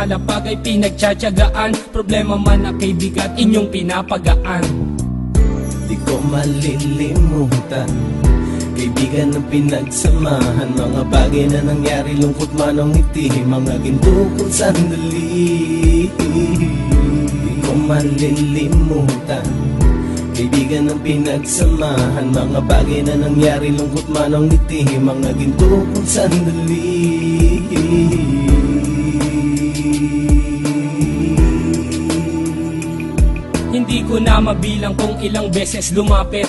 nakalapag ay pinagtsatsagaan. Problema man na kay bigat inyong pinapagaan. Di ko malilimutan Kaibigan ng pinagsamahan. Mga bagay na nangyari Lungkot man ang ngiti. Mga ginto kong sandali Di ko malilimutan. Kaibigan ng pinagsamahan Mga bagay na nangyari Lungkot man ang ngiti. Mga ginto kong sandali mabilang kung ilang beses lumapit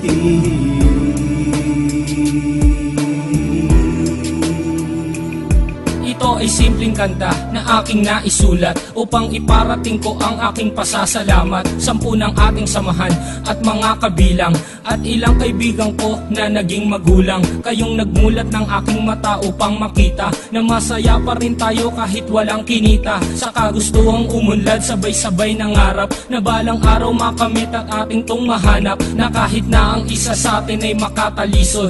kanta na aking naisulat Upang iparating ko ang aking pasasalamat. Sampu ng ating samahan at mga kabilang At ilang kaibigan ko na naging magulang. Kayong nagmulat ng aking mata upang makita Na masaya pa rin tayo kahit walang kinita. Sa kagustuhang umunlad sabay-sabay nangarap Na balang araw makamit at ating tong mahanap Na kahit na ang isa sa atin ay makatalisod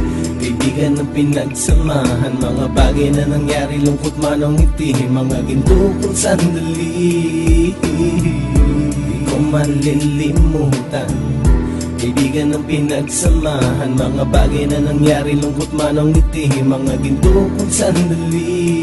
Kaibigan ng pinagsamahan Mga bagay na nangyari Lungkot man ang ngiti Mga ginto kong sandali. Di malilimutan Kaibigan ng pinagsamahan Mga bagay na nangyari Lungkot man ang ngiti Mga ginto kong sandali